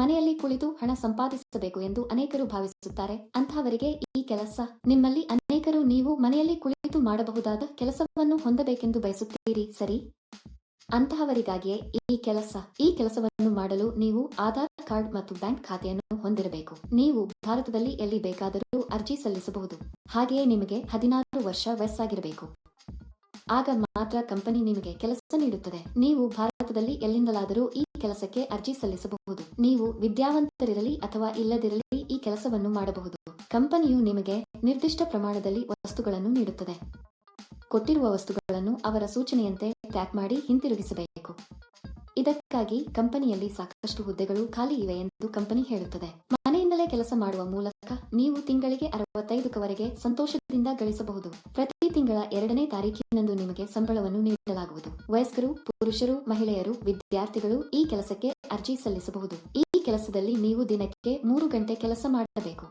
ಮನೆಯಲ್ಲಿ ಕುಳಿತು ಹಣ ಸಂಪಾದಿಸಬೇಕು ಎಂದು ಅನೇಕರು ಭಾವಿಸುತ್ತಾರೆ. ಅಂತಹವರಿಗೆ ಈ ಕೆಲಸ ನಿಮ್ಮಲ್ಲಿ ಅನೇಕರು ನೀವು ಮನೆಯಲ್ಲಿ ಕುಳಿತು ಮಾಡಬಹುದಾದ ಕೆಲಸವನ್ನು ಹೊಂದಬೇಕೆಂದು ಬಯಸುತ್ತೀರಿ, ಸರಿ? ಅಂತಹವರಿಗಾಗಿಯೇ ಈ ಕೆಲಸ, ಈ ಕೆಲಸವನ್ನು ಮಾಡಲು ನೀವು ಆಧಾರ್ ಕಾರ್ಡ್ ಮತ್ತು ಬ್ಯಾಂಕ್ ಖಾತೆಯನ್ನು ಹೊಂದಿರಬೇಕು. ನೀವು ಭಾರತದಲ್ಲಿ ಎಲ್ಲಿ ಬೇಕಾದರೂ ಅರ್ಜಿ ಸಲ್ಲಿಸಬಹುದು. ಹಾಗೆಯೇ ನಿಮಗೆ ಹದಿನಾರು ವರ್ಷ ವಯಸ್ಸಾಗಿರಬೇಕು. ಆಗ ಮಾತ್ರ ಕಂಪನಿ ನಿಮಗೆ ಕೆಲಸ ನೀಡುತ್ತದೆ. ನೀವು ಭಾರತದಲ್ಲಿ ಎಲ್ಲಿಂದಲಾದರೂ ಈ ಕೆಲಸಕ್ಕೆ ಅರ್ಜಿ ಸಲ್ಲಿಸಬಹುದು. ನೀವು ವಿದ್ಯಾವಂತರಿರಲಿ ಅಥವಾ ಇಲ್ಲದಿರಲಿ ಈ ಕೆಲಸವನ್ನು ಮಾಡಬಹುದು. ಕಂಪನಿಯು ನಿಮಗೆ ನಿರ್ದಿಷ್ಟ ಪ್ರಮಾಣದಲ್ಲಿ ವಸ್ತುಗಳನ್ನು ನೀಡುತ್ತದೆ. ಕೊಟ್ಟಿರುವ ವಸ್ತುಗಳನ್ನು ಅವರ ಸೂಚನೆಯಂತೆ ಪ್ಯಾಕ್ ಮಾಡಿ ಹಿಂತಿರುಗಿಸಬೇಕು. ಇದಕ್ಕಾಗಿ ಕಂಪನಿಯಲ್ಲಿ ಸಾಕಷ್ಟು ಹುದ್ದೆಗಳು ಖಾಲಿ ಇವೆ ಎಂದು ಕಂಪನಿ ಹೇಳುತ್ತದೆ. ಮನೆಯಿಂದಲೇ ಕೆಲಸ ಮಾಡುವ ಮೂಲಕ ನೀವು ತಿಂಗಳಿಗೆ ಅರವತ್ತೈದಕ್ಕವರೆಗೆ ಸಂತೋಷದಿಂದ ಗಳಿಸಬಹುದು. ಪ್ರತಿ ತಿಂಗಳ ಎರಡನೇ ತಾರೀಕಿನಂದು ನಿಮಗೆ ಸಂಬಳವನ್ನು ನೀಡಲಾಗುವುದು. ವಯಸ್ಕರು, ಪುರುಷರು, ಮಹಿಳೆಯರು, ವಿದ್ಯಾರ್ಥಿಗಳು ಈ ಕೆಲಸಕ್ಕೆ ಅರ್ಜಿ ಸಲ್ಲಿಸಬಹುದು. ಈ ಕೆಲಸದಲ್ಲಿ ನೀವು ದಿನಕ್ಕೆ ಮೂರು ಗಂಟೆ ಕೆಲಸ ಮಾಡಬೇಕು.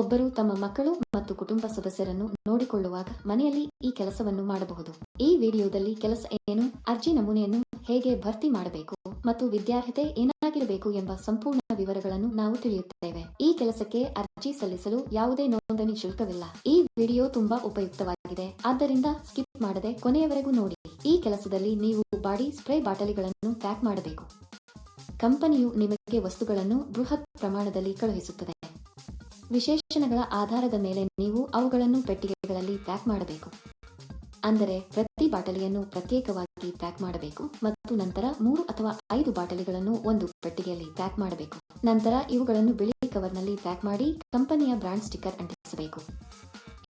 ಒಬ್ಬರು ತಮ್ಮ ಮಕ್ಕಳು ಮತ್ತು ಕುಟುಂಬ ಸದಸ್ಯರನ್ನು ನೋಡಿಕೊಳ್ಳುವಾಗ ಮನೆಯಲ್ಲಿ ಈ ಕೆಲಸವನ್ನು ಮಾಡಬಹುದು. ಈ ವಿಡಿಯೋದಲ್ಲಿ ಕೆಲಸ ಏನು, ಅರ್ಜಿ ನಮೂನೆಯನ್ನು ಹೇಗೆ ಭರ್ತಿ ಮಾಡಬೇಕು ಮತ್ತು ವಿದ್ಯಾರ್ಹತೆ ಏನಾಗಿರಬೇಕು ಎಂಬ ಸಂಪೂರ್ಣ ವಿವರಗಳನ್ನು ನಾವು ತಿಳಿಯುತ್ತೇವೆ. ಈ ಕೆಲಸಕ್ಕೆ ಅರ್ಜಿ ಸಲ್ಲಿಸಲು ಯಾವುದೇ ನೋಂದಣಿ ಶುಲ್ಕವಿಲ್ಲ. ಈ ವಿಡಿಯೋ ತುಂಬಾ ಉಪಯುಕ್ತವಾಗಿದೆ. ಆದ್ದರಿಂದ ಸ್ಕಿಪ್ ಮಾಡದೆ ಕೊನೆಯವರೆಗೂ ನೋಡಿ. ಈ ಕೆಲಸದಲ್ಲಿ ನೀವು ಬಾಡಿ ಸ್ಪ್ರೇ ಬಾಟಲಿಗಳನ್ನು ಪ್ಯಾಕ್ ಮಾಡಬೇಕು. ಕಂಪನಿಯು ನಿಮಗೆ ವಸ್ತುಗಳನ್ನು ಬೃಹತ್ ಪ್ರಮಾಣದಲ್ಲಿ ಕಳುಹಿಸುತ್ತದೆ. ವಿಶೇಷಣಗಳ ಆಧಾರದ ಮೇಲೆ ನೀವು ಅವುಗಳನ್ನು ಪೆಟ್ಟಿಗೆಗಳಲ್ಲಿ ಪ್ಯಾಕ್ ಮಾಡಬೇಕು. ಅಂದರೆ ಪ್ರತಿ ಬಾಟಲಿಯನ್ನು ಪ್ರತ್ಯೇಕವಾಗಿ ಪ್ಯಾಕ್ ಮಾಡಬೇಕು ಮತ್ತು ನಂತರ ಮೂರು ಅಥವಾ ಐದು ಬಾಟಲಿಗಳನ್ನು ಒಂದು ಪೆಟ್ಟಿಗೆಯಲ್ಲಿ ಪ್ಯಾಕ್ ಮಾಡಬೇಕು. ನಂತರ ಇವುಗಳನ್ನು ಬಿಳಿ ಕವರ್ನಲ್ಲಿ ಪ್ಯಾಕ್ ಮಾಡಿ ಕಂಪನಿಯ ಬ್ರಾಂಡ್ ಸ್ಟಿಕ್ಕರ್ ಅಂಟಿಸಬೇಕು.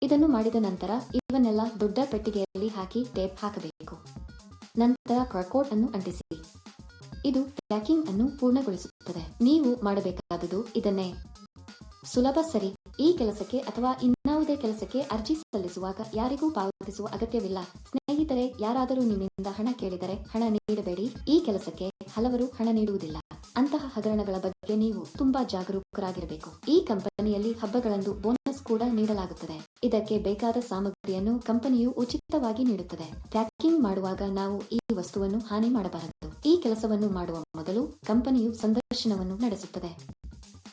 ಇದನ್ನು ಮಾಡಿದ ನಂತರ ಇವನ್ನೆಲ್ಲ ದೊಡ್ಡ ಪೆಟ್ಟಿಗೆಯಲ್ಲಿ ಹಾಕಿ ಟೇಪ್ ಹಾಕಬೇಕು. ನಂತರ ಕಾರ್ಕೋಡ್ ಅನ್ನು ಅಂಟಿಸಿ. ಇದು ಪ್ಯಾಕಿಂಗ್ ಅನ್ನು ಪೂರ್ಣಗೊಳಿಸುತ್ತದೆ. ನೀವು ಮಾಡಬೇಕಾದದ್ದು ಇದನ್ನೇ. ಸುಲಭ ಸರಿ. ಈ ಕೆಲಸಕ್ಕೆ ಅಥವಾ ಇನ್ನಾವುದೇ ಕೆಲಸಕ್ಕೆ ಅರ್ಜಿ ಸಲ್ಲಿಸುವಾಗ ಯಾರಿಗೂ ಪಾವತಿಸುವ ಅಗತ್ಯವಿಲ್ಲ. ಸ್ನೇಹಿತರೆ, ಯಾರಾದರೂ ನಿಮ್ಮಿಂದ ಹಣ ಕೇಳಿದರೆ ಹಣ ನೀಡಬೇಡಿ. ಈ ಕೆಲಸಕ್ಕೆ ಹಲವರು ಹಣ ನೀಡುವುದಿಲ್ಲ. ಅಂತಹ ಹಗರಣಗಳ ಬಗ್ಗೆ ನೀವು ತುಂಬಾ ಜಾಗರೂಕರಾಗಿರಬೇಕು. ಈ ಕಂಪನಿಯಲ್ಲಿ ಹಬ್ಬಗಳಂದು ಬೋನಸ್ ಕೂಡ ನೀಡಲಾಗುತ್ತದೆ. ಇದಕ್ಕೆ ಬೇಕಾದ ಸಾಮಗ್ರಿಯನ್ನು ಕಂಪನಿಯು ಉಚಿತವಾಗಿ ನೀಡುತ್ತದೆ. ಪ್ಯಾಕಿಂಗ್ ಮಾಡುವಾಗ ನಾವು ಈ ವಸ್ತುವನ್ನು ಹಾನಿ ಮಾಡಬಾರದು. ಈ ಕೆಲಸವನ್ನು ಮಾಡುವ ಮೊದಲು ಕಂಪನಿಯು ಸಂದರ್ಶನವನ್ನು ನಡೆಸುತ್ತದೆ.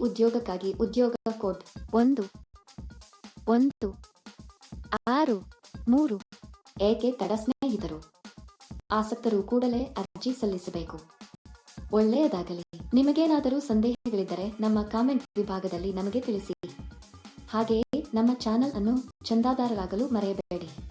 ಉದ್ಯೋಗಕ್ಕಾಗಿ ಉದ್ಯೋಗ ಕೋಡ್ ಒಂದು ಒಂದು, ಆರು, ಮೂರು ಏಕೆ ತಡ ಸ್ನೇಹಿತರು? ಆಸಕ್ತರು ಕೂಡಲೇ ಅರ್ಜಿ ಸಲ್ಲಿಸಬೇಕು. ಒಳ್ಳೆಯದಾಗಲಿ. ನಿಮಗೇನಾದರೂ ಸಂದೇಹಗಳಿದ್ದರೆ ನಮ್ಮ ಕಾಮೆಂಟ್ ವಿಭಾಗದಲ್ಲಿ ನಮಗೆ ತಿಳಿಸಿ. ಹಾಗೆಯೇ ನಮ್ಮ ಚಾನೆಲ್ ಅನ್ನು ಚಂದಾದಾರರಾಗಲು ಮರೆಯಬೇಡಿ.